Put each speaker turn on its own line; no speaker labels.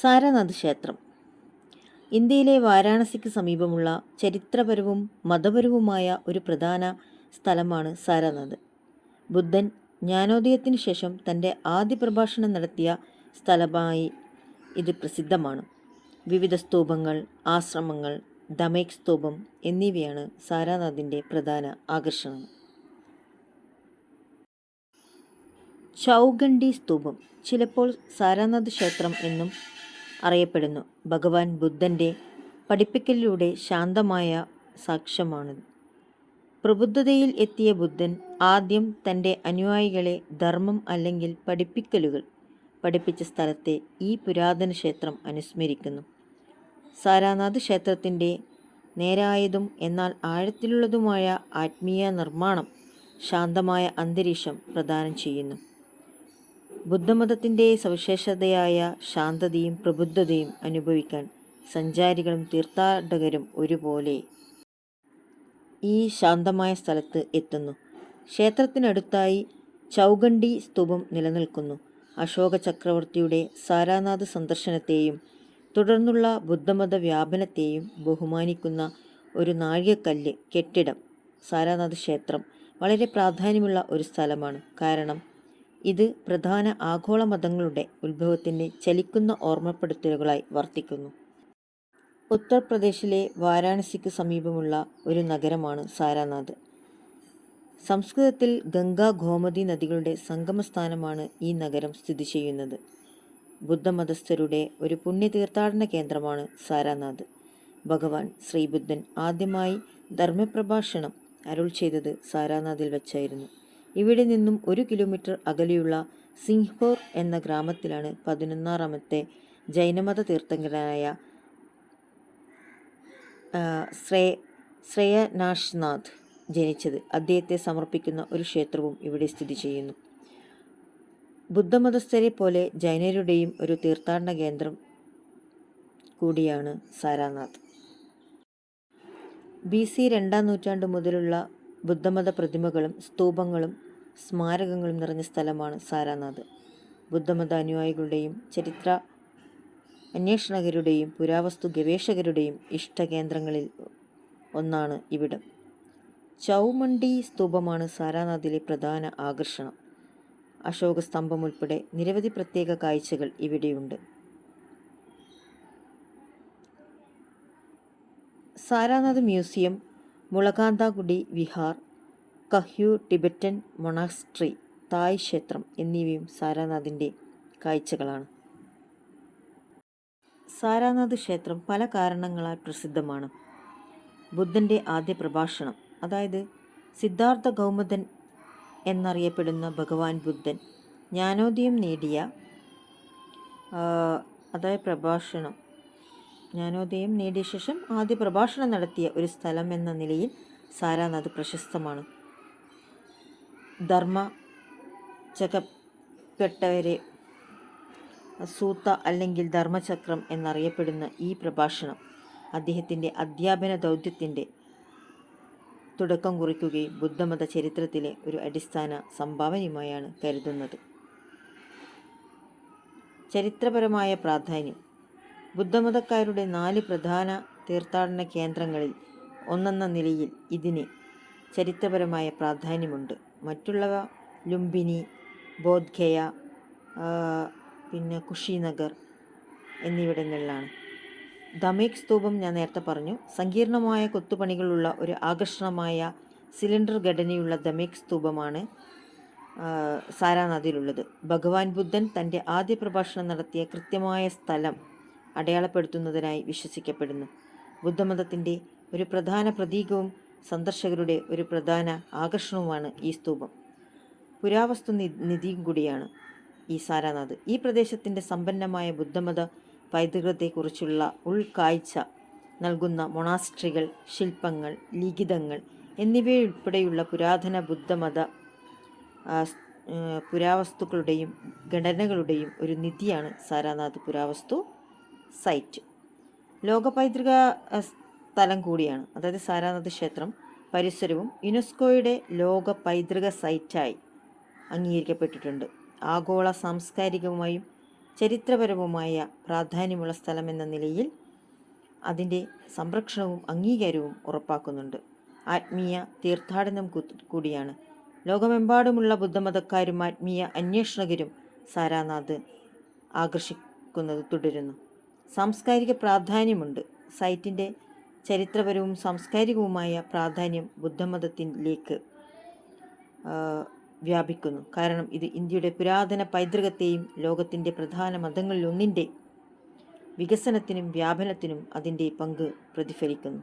സാരനാഥ് ക്ഷേത്രം ഇന്ത്യയിലെ വാരാണസിക്ക് സമീപമുള്ള ചരിത്രപരവും മതപരവുമായ ഒരു പ്രധാന സ്ഥലമാണ് സാരനാഥ്. ബുദ്ധൻ ജ്ഞാനോദയത്തിനു ശേഷം തന്റെ ആദ്യ പ്രഭാഷണം നടത്തിയ സ്ഥലമായി ഇത് പ്രസിദ്ധമാണ്. വിവിധ സ്തൂപങ്ങൾ ആശ്രമങ്ങൾ ദമേക് സ്തൂപം എന്നിവയാണ് സാരാനാഥിന്റെ പ്രധാന ആകർഷണം. ചൗഗണ്ഡി സ്തൂപം ചിലപ്പോൾ സാരാനാഥ് ക്ഷേത്രം എന്നും അറിയപ്പെടുന്നു. ഭഗവാൻ ബുദ്ധന്റെ പഠിപ്പിക്കലിലൂടെ ശാന്തമായ സാക്ഷ്യമാണ്. പ്രബുദ്ധതയിൽ എത്തിയ ബുദ്ധൻ ആദ്യം തന്റെ അനുയായികളെ ധർമ്മം അല്ലെങ്കിൽ പഠിപ്പിക്കലുകൾ പഠിപ്പിച്ച സ്ഥലത്തെ ഈ പുരാതന ക്ഷേത്രം അനുസ്മരിക്കുന്നു. സാരാനാഥ് ക്ഷേത്രത്തിന്റെ നേരായതും എന്നാൽ ആഴത്തിലുള്ളതുമായ ആത്മീയ നിർമ്മാണം ശാന്തമായ അന്തരീക്ഷം പ്രദാനം ചെയ്യുന്നു. ബുദ്ധമതത്തിന്റെ സവിശേഷതയായ ശാന്തതയും പ്രബുദ്ധതയും അനുഭവിക്കാൻ സഞ്ചാരികളും തീർത്ഥാടകരും ഒരുപോലെ ഈ ശാന്തമായ സ്ഥലത്ത് എത്തുന്നു. ക്ഷേത്രത്തിനടുത്തായി ചൗഗണ്ഡി സ്തൂപം നിലനിൽക്കുന്നു. അശോക ചക്രവർത്തിയുടെ സാരാനാഥ് സന്ദർശനത്തെയും തുടർന്നുള്ള ബുദ്ധമത വ്യാപനത്തെയും ബഹുമാനിക്കുന്ന ഒരു നാഴികക്കല്ല് കെട്ടിടം സാരാനാഥ് ക്ഷേത്രം വളരെ പ്രാധാന്യമുള്ള ഒരു സ്ഥലമാണ്. കാരണം ഇത് പ്രധാന ആഗോള മതങ്ങളുടെ ഉത്ഭവത്തിന് ചലിക്കുന്ന ഓർമ്മപ്പെടുത്തലുകളായി വർത്തിക്കുന്നു. ഉത്തർപ്രദേശിലെ വാരാണസിക്ക് സമീപമുള്ള ഒരു നഗരമാണ് സാരാനാഥ്. സംസ്കൃതത്തിൽ ഗംഗാ ഗോമതി നദികളുടെ സംഗമസ്ഥാനമാണ് ഈ നഗരം സ്ഥിതി ചെയ്യുന്നത്. ബുദ്ധമതസ്ഥരുടെ ഒരു പുണ്യ തീർത്ഥാടന കേന്ദ്രമാണ് സാരാനാഥ്. ഭഗവാൻ ശ്രീബുദ്ധൻ ആദ്യമായി ധർമ്മപ്രഭാഷണം അരുൾ ചെയ്തത് സാരാനാഥിൽ വെച്ചായിരുന്നു. ഇവിടെ നിന്നും ഒരു കിലോമീറ്റർ അകലെയുള്ള സിംഹോർ എന്ന ഗ്രാമത്തിലാണ് പതിനൊന്നാറാമത്തെ ജൈനമത തീർത്ഥങ്കരനായ ശ്രേ ശ്രേയനാഷ്നാഥ് ജനിച്ചത്. അദ്ദേഹത്തെ സമർപ്പിക്കുന്ന ഒരു ക്ഷേത്രവും ഇവിടെ സ്ഥിതി ചെയ്യുന്നു. ബുദ്ധമതസ്ഥരെ പോലെ ജൈനരുടെയും ഒരു തീർത്ഥാടന കേന്ദ്രം കൂടിയാണ് സാരാനാഥ്. ബി സി രണ്ടാം നൂറ്റാണ്ട് മുതലുള്ള ബുദ്ധമത പ്രതിമകളും സ്തൂപങ്ങളും സ്മാരകങ്ങളും നിറഞ്ഞ സ്ഥലമാണ് സാരാനാഥ്. ബുദ്ധമത അനുയായികളുടെയും ചരിത്ര അന്വേഷണകരുടെയും പുരാവസ്തു ഗവേഷകരുടെയും ഇഷ്ടകേന്ദ്രങ്ങളിൽ ഒന്നാണ് ഇവിടം. ചൗമണ്ടി സ്തൂപമാണ് സാരാനാഥിലെ പ്രധാന ആകർഷണം. അശോക സ്തംഭം ഉൾപ്പെടെ നിരവധി പ്രത്യേക കാഴ്ചകൾ ഇവിടെയുണ്ട്. സാരാനാഥ് മ്യൂസിയം മുളകാന്താകുടി വിഹാർ കഹ്യു ടിബറ്റൻ മൊണാസ്ട്രി തായ് ക്ഷേത്രം എന്നിവയും സാരാനാഥിന്റെ കാഴ്ചകളാണ്. സാരാനാഥ് ക്ഷേത്രം പല കാരണങ്ങളാൽ പ്രസിദ്ധമാണ്. ബുദ്ധന്റെ ആദ്യ പ്രഭാഷണം അതായത് സിദ്ധാർത്ഥ ഗൗമദൻ എന്നറിയപ്പെടുന്ന ഭഗവാൻ ബുദ്ധൻ ജ്ഞാനോദയം നേടിയ അതായത് പ്രഭാഷണം ജ്ഞാനോദയം നേടിയ ശേഷം ആദ്യ പ്രഭാഷണം നടത്തിയ ഒരു സ്ഥലം എന്ന നിലയിൽ സാരാനാഥ് പ്രശസ്തമാണ്. ധർമ്മ ചകപ്പെട്ടവരെ സൂത്ത അല്ലെങ്കിൽ ധർമ്മചക്രം എന്നറിയപ്പെടുന്ന ഈ പ്രഭാഷണം അദ്ദേഹത്തിന്റെ അധ്യാപന ദൗത്യത്തിന്റെ തുടക്കം കുറിക്കുകയും ബുദ്ധമത ചരിത്രത്തിലെ ഒരു അടിസ്ഥാന സംഭാവനയുമായാണ് കരുതുന്നത്. ചരിത്രപരമായ പ്രാധാന്യം. ബുദ്ധമതക്കാരുടെ നാല് പ്രധാന തീർത്ഥാടന കേന്ദ്രങ്ങളിൽ ഒന്നെന്ന നിലയിൽ ഇതിന് ചരിത്രപരമായ പ്രാധാന്യമുണ്ട്. മറ്റുള്ളവ ലുംബിനി ബോധ്ഗയ പിന്നെ കുഷിനഗർ എന്നിവിടങ്ങളിലാണ്. ദമേക് സ്തൂപം ഞാൻ നേരത്തെ പറഞ്ഞു. സങ്കീർണമായ കൊത്തുപണികളുള്ള ഒരു ആകർഷണമായ സിലിണ്ടർ ഘടനയുള്ള ദമേക് സ്തൂപമാണ് സാരാനാഥിലുള്ളത് ഭഗവാൻ ബുദ്ധൻ തന്റെ ആദ്യ പ്രഭാഷണം നടത്തിയ കൃത്യമായ സ്ഥലം അടയാളപ്പെടുത്തുന്നതിനായി വിശ്വസിക്കപ്പെടുന്നു. ബുദ്ധമതത്തിന്റെ ഒരു പ്രധാന പ്രതീകവും സന്ദർശകരുടെ ഒരു പ്രധാന ആകർഷണവുമാണ് ഈ സ്തൂപം. പുരാവസ്തു നിധിയും കൂടിയാണ് ഈ സാരാനാഥ്. ഈ പ്രദേശത്തിന്റെ സമ്പന്നമായ ബുദ്ധമത പൈതൃകത്തെക്കുറിച്ചുള്ള ഉൾക്കാഴ്ച നൽകുന്ന മൊണാസ്ട്രികൾ ശില്പങ്ങൾ ലിഖിതങ്ങൾ എന്നിവയുൾപ്പെടെയുള്ള പുരാതന ബുദ്ധമത പുരാവസ്തുക്കളുടെയും ഘടനകളുടെയും ഒരു നിധിയാണ് സാരാനാഥ് പുരാവസ്തു സൈറ്റ്. ലോക പൈതൃക സ്ഥലം കൂടിയാണ്. അതായത് സാരാനാഥ് ക്ഷേത്രം പരിസരവും യുനെസ്കോയുടെ ലോക പൈതൃക സൈറ്റായി അംഗീകരിക്കപ്പെട്ടിട്ടുണ്ട്. ആഗോള സാംസ്കാരികവുമായും ചരിത്രപരവുമായ പ്രാധാന്യമുള്ള സ്ഥലമെന്ന നിലയിൽ അതിന്റെ സംരക്ഷണവും അംഗീകാരവും ഉറപ്പാക്കുന്നുണ്ട്. ആത്മീയ തീർത്ഥാടനം കൂടിയാണ്. ലോകമെമ്പാടുമുള്ള ബുദ്ധമതക്കാരും ആത്മീയ അന്വേഷകരും സാരാനാഥ് ആകർഷിക്കുന്നത് തുടരുന്നു. സാംസ്കാരിക പ്രാധാന്യമുണ്ട്. സൈറ്റിന്റെ ചരിത്രപരവും സാംസ്കാരികവുമായ പ്രാധാന്യം ബുദ്ധമതത്തിലേക്ക് വ്യാപിക്കുന്നു. കാരണം ഇത് ഇന്ത്യയുടെ പുരാതന പൈതൃകത്തെയും ലോകത്തിന്റെ പ്രധാന മതങ്ങളിലൊന്നിന്റെ വികസനത്തിനും വ്യാപനത്തിനും അതിന്റെ പങ്ക് പ്രതിഫലിക്കുന്നു.